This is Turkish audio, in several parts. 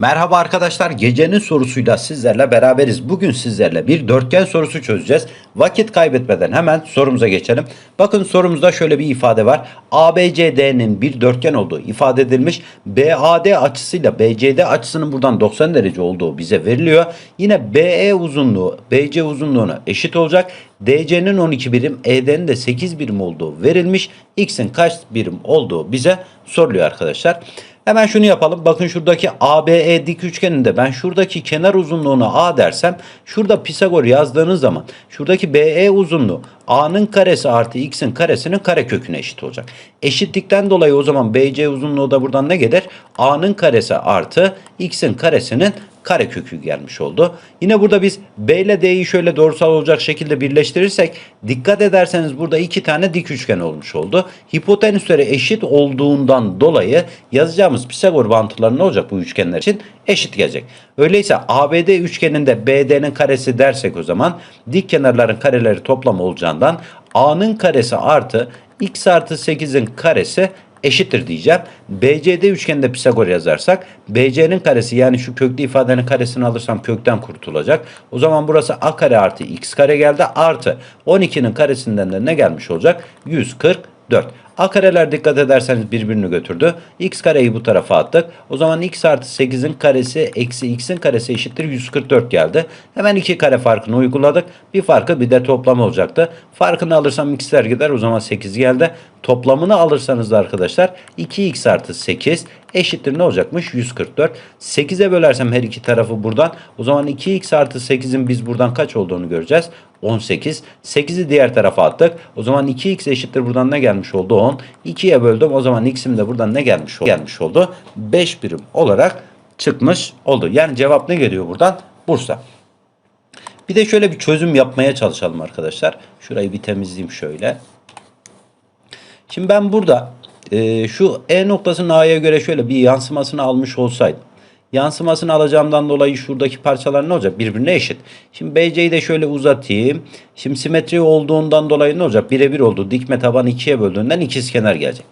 Merhaba arkadaşlar. Gecenin sorusuyla sizlerle beraberiz. Bugün sizlerle bir dörtgen sorusu çözeceğiz. Vakit kaybetmeden hemen sorumuza geçelim. Bakın sorumuzda şöyle bir ifade var. ABCD'nin bir dörtgen olduğu ifade edilmiş. BAD açısıyla BCD açısının buradan 90 derece olduğu bize veriliyor. Yine BE uzunluğu BC uzunluğuna eşit olacak. DC'nin 12 birim, ED'nin de 8 birim olduğu verilmiş. X'in kaç birim olduğu bize soruluyor arkadaşlar. Hemen şunu yapalım. Bakın şuradaki ABE dik üçgeninde ben şuradaki kenar uzunluğuna A dersem şurada Pisagor yazdığınız zaman şuradaki BE uzunluğu A'nın karesi artı X'in karesinin kare köküne eşit olacak. Eşitlikten dolayı o zaman BC uzunluğu da buradan ne gelir? A'nın karesi artı X'in karesinin kare kökü gelmiş oldu. Yine burada biz B ile D'yi şöyle doğrusal olacak şekilde birleştirirsek dikkat ederseniz burada iki tane dik üçgen olmuş oldu. Hipotenüsleri eşit olduğundan dolayı yazacağımız Pisagor bağıntıları ne olacak bu üçgenler için? Eşit gelecek. Öyleyse ABD üçgeninde BD'nin karesi dersek o zaman dik kenarların kareleri toplam olacağından A'nın karesi artı X artı 8'in karesi eşittir diyeceğim. BCD üçgeninde Pisagor yazarsak BC'nin karesi yani şu köklü ifadenin karesini alırsam kökten kurtulacak. O zaman burası A kare artı X kare geldi. Artı 12'nin karesinden de ne gelmiş olacak? 144. A kareler dikkat ederseniz birbirini götürdü. X kareyi bu tarafa attık. O zaman x artı 8'in karesi eksi x'in karesi eşittir 144 geldi. Hemen iki kare farkını uyguladık. Bir farkı bir de toplam olacaktı. Farkını alırsam x'ler gider. O zaman 8 geldi. Toplamını alırsanız da arkadaşlar 2x artı 8 eşittir ne olacakmış? 144. 8'e bölersem her iki tarafı buradan. O zaman 2x artı 8'in biz buradan kaç olduğunu göreceğiz. 18. 8'i diğer tarafa attık. O zaman 2x eşittir buradan ne gelmiş oldu? 10. 2'ye böldüm. O zaman x'im de buradan ne gelmiş oldu? Gelmiş oldu. 5 birim olarak çıkmış oldu. Yani cevap ne geliyor buradan? Bursa. Bir de şöyle bir çözüm yapmaya çalışalım arkadaşlar. Şurayı bir temizleyeyim şöyle. Şimdi ben burada e, şu E noktasının A'ya göre şöyle bir yansımasını almış olsaydım. Yansımasını alacağımdan dolayı şuradaki parçalar ne olacak? Birbirine eşit. Şimdi BC'yi de şöyle uzatayım. Şimdi simetri olduğundan dolayı ne olacak? Birebir oldu. Dikme taban ikiye böldüğünden ikizkenar gelecek.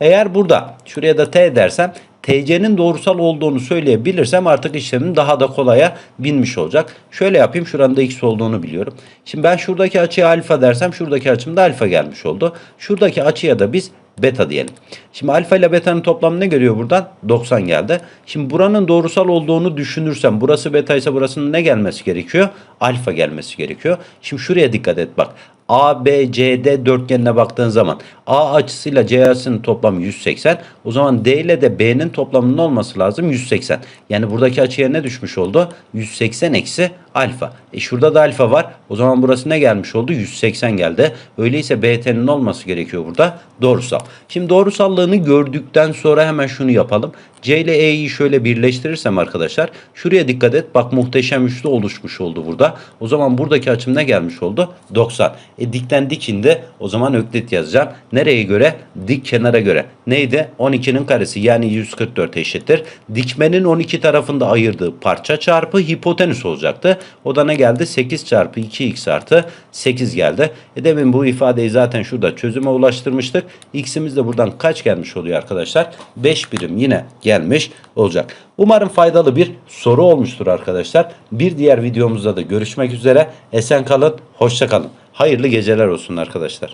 Eğer burada şuraya da T dersem TC'nin doğrusal olduğunu söyleyebilirsem artık işlemin daha da kolaya binmiş olacak. Şöyle yapayım şuranın da x olduğunu biliyorum. Şimdi ben şuradaki açıya alfa dersem şuradaki açımda alfa gelmiş oldu. Şuradaki açıya da biz beta diyelim. Şimdi alfa ile beta'nın toplamı ne geliyor buradan? 90 geldi. Şimdi buranın doğrusal olduğunu düşünürsem burası beta ise burasının ne gelmesi gerekiyor? Alfa gelmesi gerekiyor. Şimdi şuraya dikkat et bak. ABCD dörtgenine baktığın zaman A açısıyla C açısının toplamı 180. O zaman D ile de B'nin toplamının olması lazım 180. Yani buradaki açıya ne düşmüş oldu? 180 eksi alfa. E şurada da alfa var. O zaman burası ne gelmiş oldu? 180 geldi. Öyleyse BT'nin olması gerekiyor burada. Doğrusal. Şimdi doğrusallığını gördükten sonra hemen şunu yapalım. C ile E'yi şöyle birleştirirsem arkadaşlar şuraya dikkat et. Bak muhteşem üçlü oluşmuş oldu burada. O zaman buradaki açım ne gelmiş oldu? 90. E dikten dikinde o zaman öklit yazacağım. Nereye göre? Dik kenara göre. Neydi? 12'nin karesi yani 144 eşittir. Dikmenin 12 tarafında ayırdığı parça çarpı hipotenüs olacaktı. O da ne geldi? 8 çarpı 2x artı 8 geldi. E demin bu ifadeyi zaten şurada çözüme ulaştırmıştık. X'imiz de buradan kaç gelmiş oluyor arkadaşlar? 5 birim yine gelmiş olacak. Umarım faydalı bir soru olmuştur arkadaşlar. Bir diğer videomuzda da görüşmek üzere. Esen kalın, hoşça kalın. Hayırlı geceler olsun arkadaşlar.